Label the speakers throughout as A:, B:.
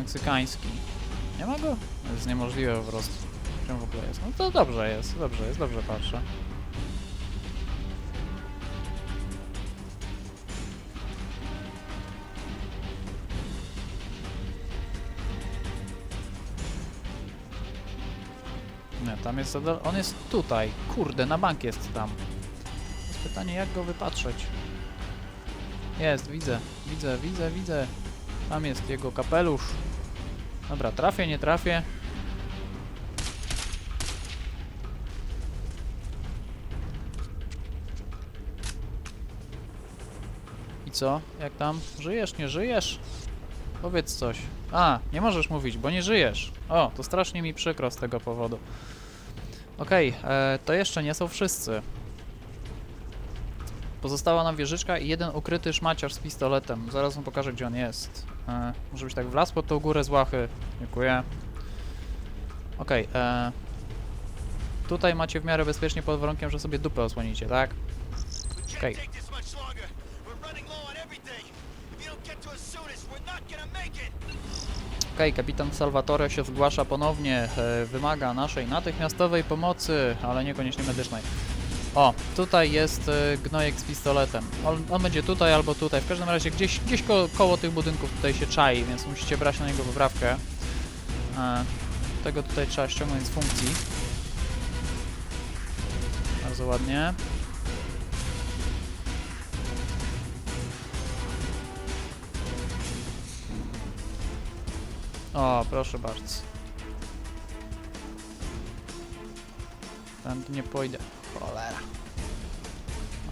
A: Meksykański. Nie ma go? To jest niemożliwe po prostu. Czym w ogóle jest? No to dobrze jest, dobrze jest, dobrze patrzę. Nie, tam jest... On jest tutaj. Kurde, na bank jest tam. Jest pytanie, jak go wypatrzeć. Jest, widzę, widzę, widzę, widzę. Tam jest jego kapelusz. Dobra, trafię, nie trafię. I co? Jak tam? Żyjesz, nie żyjesz? Powiedz coś. A, nie możesz mówić, bo nie żyjesz. O, to strasznie mi przykro z tego powodu. Okej, e, to jeszcze nie są wszyscy. Pozostała nam wieżyczka i jeden ukryty szmaciarz z pistoletem. Zaraz wam pokażę, gdzie on jest. E, może być tak wlazł pod tą górę z łachy. Dziękuję. Okej, e, tutaj macie w miarę bezpiecznie pod warunkiem, że sobie dupę osłonicie, tak?
B: Can't
A: Okay. Okej, kapitan Salvatore się zgłasza ponownie. E, wymaga naszej natychmiastowej pomocy, ale niekoniecznie medycznej. O, tutaj jest e, gnojek z pistoletem. On, on będzie tutaj albo tutaj. W każdym razie gdzieś, gdzieś ko koło tych budynków tutaj się czai, więc musicie brać na niego poprawkę. E, tego tutaj trzeba ściągnąć z funkcji. Bardzo ładnie. O, proszę bardzo. Tędy nie pójdę. Cholera.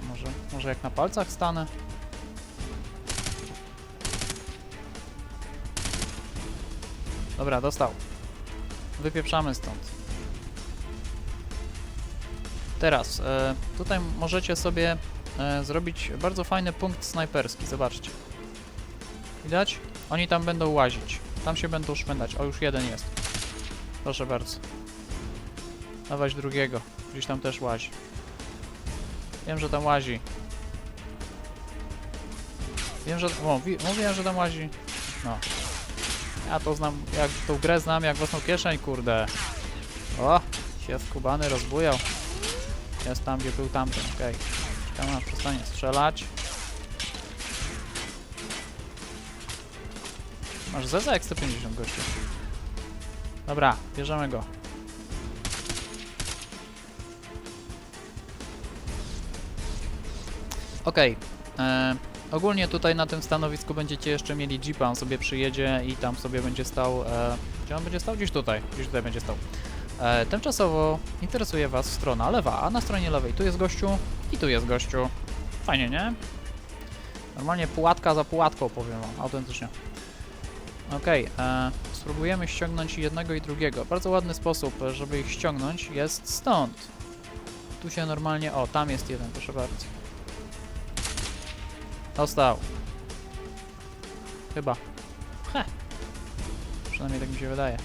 A: A może, może jak na palcach stanę? Dobra, dostał. Wypieprzamy stąd. Teraz, e, tutaj możecie sobie e, zrobić bardzo fajny punkt snajperski. Zobaczcie. Widać? Oni tam będą łazić. Tam się będą szwendać. O, już jeden jest. Proszę bardzo. Dawać drugiego. Gdzieś tam też łazi. Wiem, że tam łazi. Wiem, że... O, wi- mówiłem, że tam łazi. No. Ja to znam, jak tą grę znam jak własną kieszeń, kurde. O! Się skubany rozbujał. Jest tam, gdzie był tamten, okej. Okay. Aż przestanie strzelać. Masz zeza jak 150 gościu. Dobra, bierzemy go. Okej. e, Ogólnie tutaj na tym stanowisku będziecie jeszcze mieli jeepa, on sobie przyjedzie i tam sobie będzie stał... E, gdzie on będzie stał? Gdzieś tutaj. Gdzieś tutaj będzie stał. E, tymczasowo interesuje Was strona lewa, a na stronie lewej tu jest gościu i tu jest gościu. Fajnie, nie? Normalnie pułatka za pułatką, powiem Wam, autentycznie. Okej, e, spróbujemy ściągnąć jednego i drugiego. Bardzo ładny sposób, żeby ich ściągnąć jest stąd. Tu się normalnie... O, tam jest jeden, proszę bardzo. Dostał. Chyba. He. Przynajmniej tak mi się wydaje.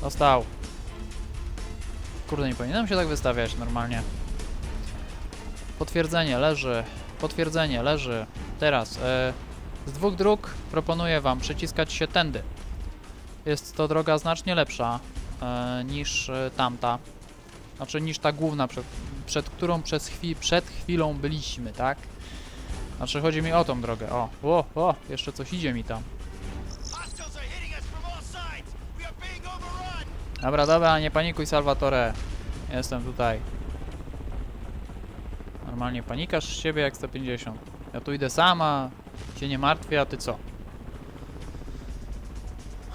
A: Dostał. Kurde, nie powinienem się tak wystawiać normalnie. Potwierdzenie leży. Potwierdzenie leży. Teraz. E, z dwóch dróg proponuję Wam przyciskać się tędy. Jest to droga znacznie lepsza e, niż e, tamta. Znaczy niż ta główna, przed, którą przez przed chwilą byliśmy, tak? Znaczy chodzi mi o tą drogę. O, o, o, jeszcze coś idzie mi tam. Dobra, dobra, nie panikuj Salvatore. Jestem tutaj. Normalnie panikasz z siebie jak 150. Ja tu idę sama, cię nie martwię, a ty co?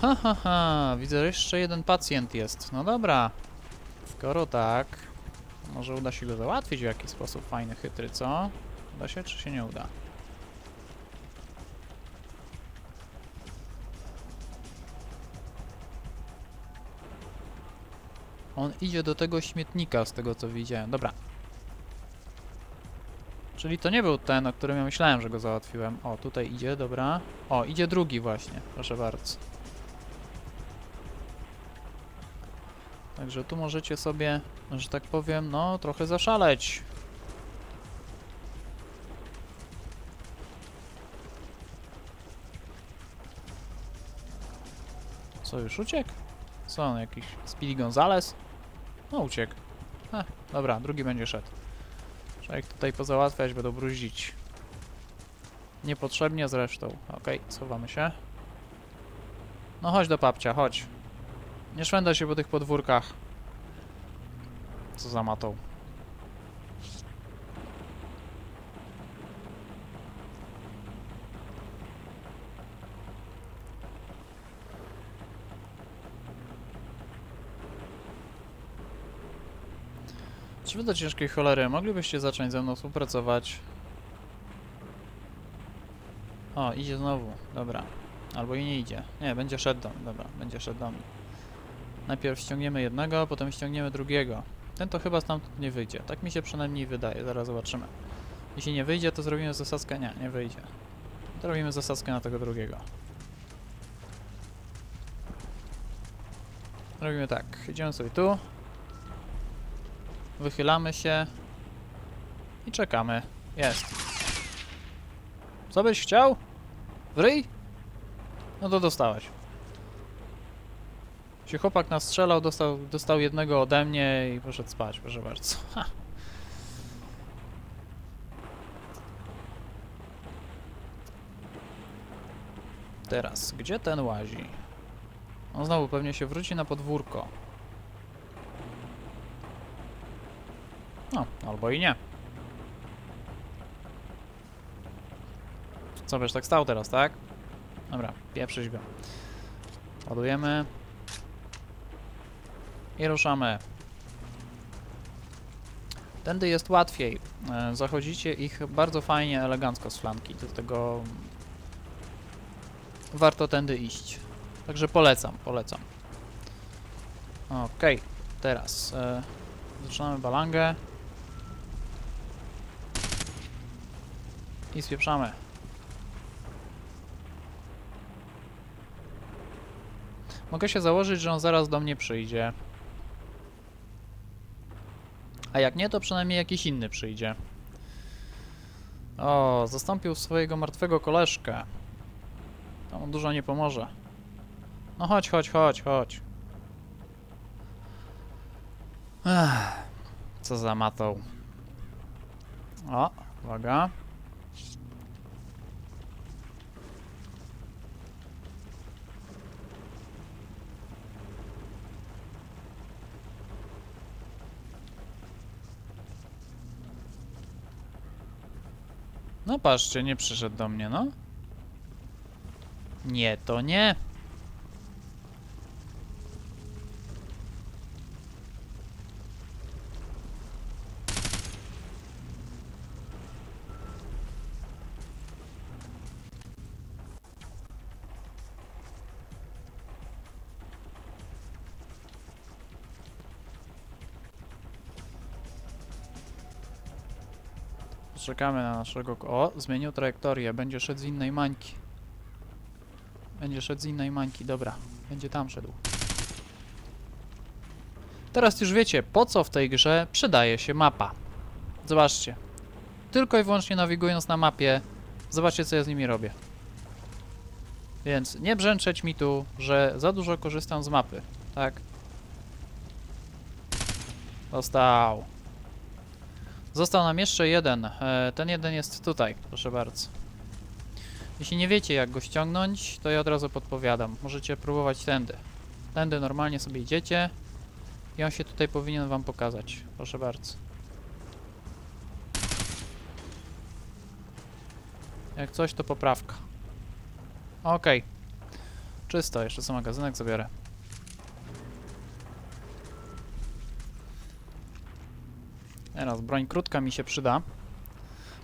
A: Ha, ha, ha, widzę, że jeszcze jeden pacjent jest. No dobra. Skoro tak, może uda się go załatwić w jakiś sposób fajny, chytry, co? Uda się, czy się nie uda? On idzie do tego śmietnika, z tego co widziałem. Dobra. Czyli to nie był ten, o którym ja myślałem, że go załatwiłem. O, tutaj idzie, dobra. O, idzie drugi właśnie, proszę bardzo. Także tu możecie sobie, że tak powiem, no trochę zaszaleć. Co, już uciekł? Co on, jakiś Speedy Gonzales? No, uciekł. A, dobra, drugi będzie szedł. Trzeba ich tutaj pozałatwiać, będą bruździć. Niepotrzebnie zresztą. Okej, schowamy się. No chodź do papcia, chodź. Nie szwędaj się po tych podwórkach. Co za matą. Czy wy do ciężkiej cholery moglibyście zacząć ze mną współpracować? O, idzie znowu. Dobra. Albo i nie idzie. Nie, będzie szedł do mnie. Dobra, będzie szedł do mnie. Najpierw ściągniemy jednego, potem ściągniemy drugiego. Ten to chyba stamtąd nie wyjdzie. Tak mi się przynajmniej wydaje. Zaraz zobaczymy. Jeśli nie wyjdzie, to zrobimy zasadzkę. Nie, nie wyjdzie. To robimy zasadzkę na tego drugiego. Robimy tak. Idziemy sobie tu. Wychylamy się. I czekamy. Jest. Co byś chciał? W ryj? No to dostałeś. Się chłopak nastrzelał, dostał, dostał jednego ode mnie i poszedł spać, proszę bardzo. Ha. Teraz, gdzie ten łazi? On znowu pewnie się wróci na podwórko. No, albo i nie. Co byś tak stał teraz, tak? Dobra, pieprzyć go. Ładujemy. I ruszamy. Tędy jest łatwiej. E, Zachodzicie ich bardzo fajnie, elegancko z flanki, dlatego warto tędy iść. Także polecam, polecam. Okej, teraz e, zaczynamy balangę. I spieprzamy. Mogę się założyć, że on zaraz do mnie przyjdzie. A jak nie, to przynajmniej jakiś inny przyjdzie. O, zastąpił swojego martwego koleżkę. To mu dużo nie pomoże. No chodź, chodź, chodź, chodź. Ech, co za matą. O, uwaga. No patrzcie, nie przyszedł do mnie, no. Nie, to nie. Czekamy na naszego... O, zmienił trajektorię. Będzie szedł z innej mańki. Będzie szedł z innej mańki, dobra. Będzie tam szedł. Teraz już wiecie, po co w tej grze przydaje się mapa. Zobaczcie. Tylko i wyłącznie nawigując na mapie, zobaczcie co ja z nimi robię. Więc nie brzęczeć mi tu, że za dużo korzystam z mapy, tak? Dostał. Został nam jeszcze jeden. E, ten jeden jest tutaj, proszę bardzo. Jeśli nie wiecie jak go ściągnąć, to ja od razu podpowiadam. Możecie próbować tędy. Tędy normalnie sobie idziecie i on się tutaj powinien wam pokazać. Proszę bardzo. Jak coś, to poprawka. Okej. Czysto, jeszcze co magazynek zabiorę. Teraz broń krótka mi się przyda.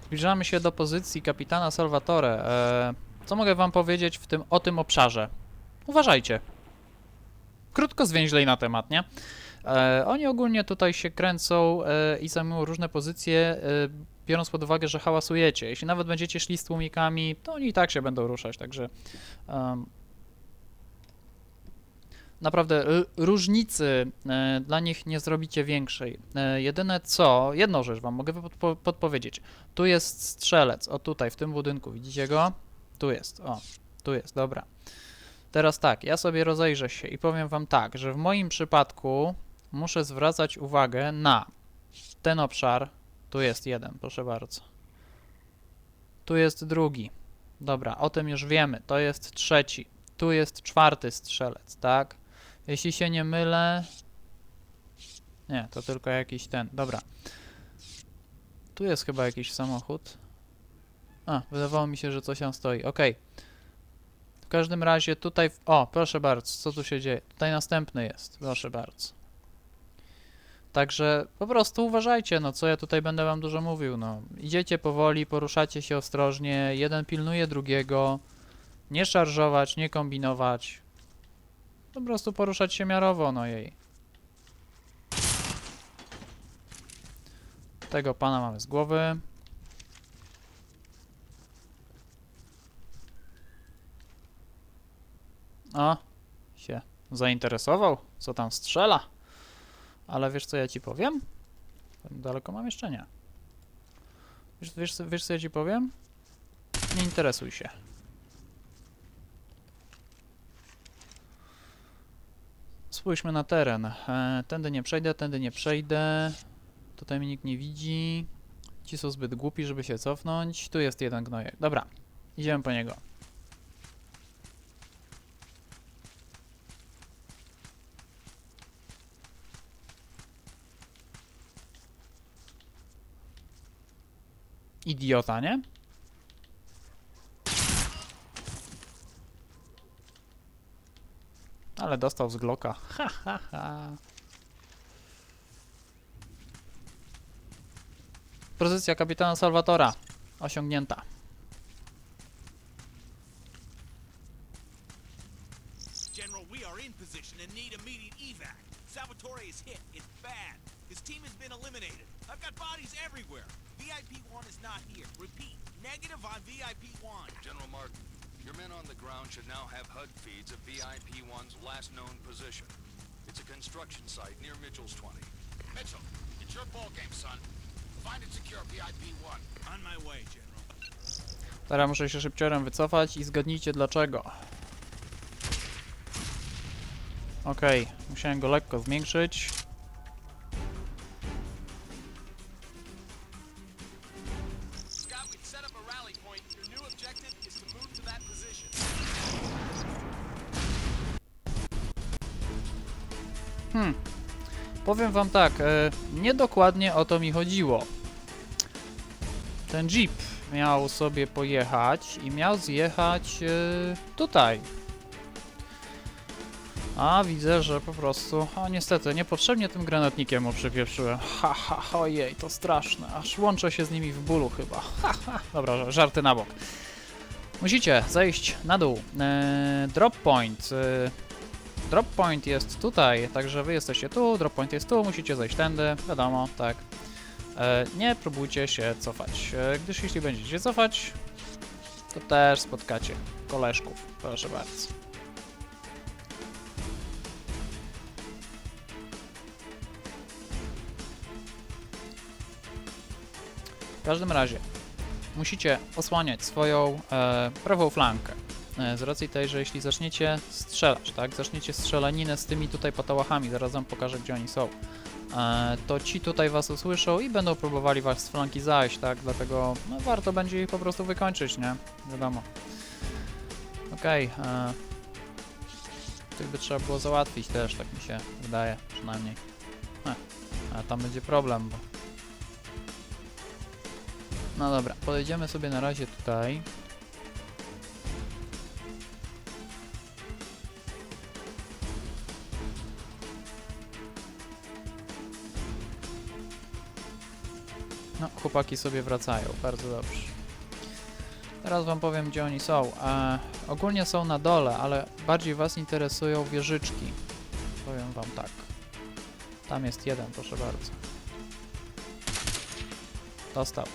A: Zbliżamy się do pozycji kapitana Salvatore. E, co mogę wam powiedzieć w tym, o tym obszarze? Uważajcie. Krótko zwięźlej na temat, nie? E, oni ogólnie tutaj się kręcą e, i zajmują różne pozycje, e, biorąc pod uwagę, że hałasujecie. Jeśli nawet będziecie szli z tłumikami, to oni i tak się będą ruszać, także... naprawdę różnicy e, dla nich nie zrobicie większej. E, jedyne co, jedną rzecz wam mogę podpo- podpowiedzieć. Tu jest strzelec, o tutaj, w tym budynku, widzicie go? Tu jest, o, tu jest, dobra. Teraz tak, ja sobie rozejrzę się i powiem wam tak, że w moim przypadku muszę zwracać uwagę na ten obszar. Tu jest jeden, proszę bardzo. Tu jest drugi. Dobra, o tym już wiemy. To jest trzeci. Tu jest czwarty strzelec, tak? Jeśli się nie mylę. Nie, to tylko jakiś ten. Dobra. Tu jest chyba jakiś samochód. A, wydawało mi się, że coś tam stoi. Okej. W każdym razie tutaj. w- O, proszę bardzo, co tu się dzieje? Tutaj następny jest, proszę bardzo. Także po prostu uważajcie, no co ja tutaj będę wam dużo mówił, no. Idziecie powoli, poruszacie się ostrożnie, jeden pilnuje drugiego. Nie szarżować, nie kombinować. Po prostu poruszać się miarowo, no jej. Tego pana mamy z głowy. O, się zainteresował, co tam strzela. Ale wiesz co ja ci powiem? Daleko mam jeszcze nie. Wiesz, wiesz, wiesz co ja ci powiem? Nie interesuj się. Spójrzmy na teren. E, tędy nie przejdę, tędy nie przejdę. Tutaj mnie nikt nie widzi. Ci są zbyt głupi, żeby się cofnąć. Tu jest jeden gnojek. Dobra, idziemy po niego. Idiota, nie? Ale dostał z Glocka. Ha, ha, ha. Pozycja kapitana Salvatora osiągnięta.
B: General, we are in position and need immediate evac. Salvatore is hit. It's bad. His team has been eliminated. I've got bodies everywhere. VIP 1 is not here. Repeat, negative on VIP 1.
C: General Martin, your men on the ground should now have HUD feeds of VIP-1's last known position. It's a construction site near Mitchell's 20.
D: Mitchell, it's your ball game, son. Find and secure VIP-1.
B: On my way, General.
A: Teraz muszę się szybciorem wycofać i zgadnijcie dlaczego. Okej, musiałem go lekko zwiększyć. Powiem wam tak, e, niedokładnie o to mi chodziło. Ten jeep miał sobie pojechać i miał zjechać e, tutaj. A widzę, że po prostu, o niestety, niepotrzebnie tym granatnikiem mu przypieprzyłem. Ha, ha, ojej, to straszne, aż łączę się z nimi w bólu chyba. Ha, ha. Dobra, żarty na bok. Musicie zejść na dół. E, drop point. Drop point jest tutaj, także wy jesteście tu, drop point jest tu, musicie zejść tędy, wiadomo, tak. E, nie próbujcie się cofać, e, gdyż jeśli będziecie się cofać, to też spotkacie koleżków, proszę bardzo. W każdym razie, musicie osłaniać swoją e, prawą flankę. E, Z racji tej, że jeśli zaczniecie strzelać, tak, zaczniecie strzelaninę z tymi tutaj patałachami, zaraz wam pokażę, gdzie oni są, e, to ci tutaj was usłyszą i będą próbowali was z flanki zajść, tak, dlatego no, warto będzie ich po prostu wykończyć, nie? Wiadomo. Okej, e, tych by trzeba było załatwić też, tak mi się wydaje, przynajmniej. E, a tam będzie problem, bo... No dobra, podejdziemy sobie na razie tutaj. No, chłopaki sobie wracają, bardzo dobrze. Teraz wam powiem, gdzie oni są. E, ogólnie są na dole, ale bardziej was interesują wieżyczki. Powiem wam tak. Tam jest jeden, proszę bardzo. Dostał.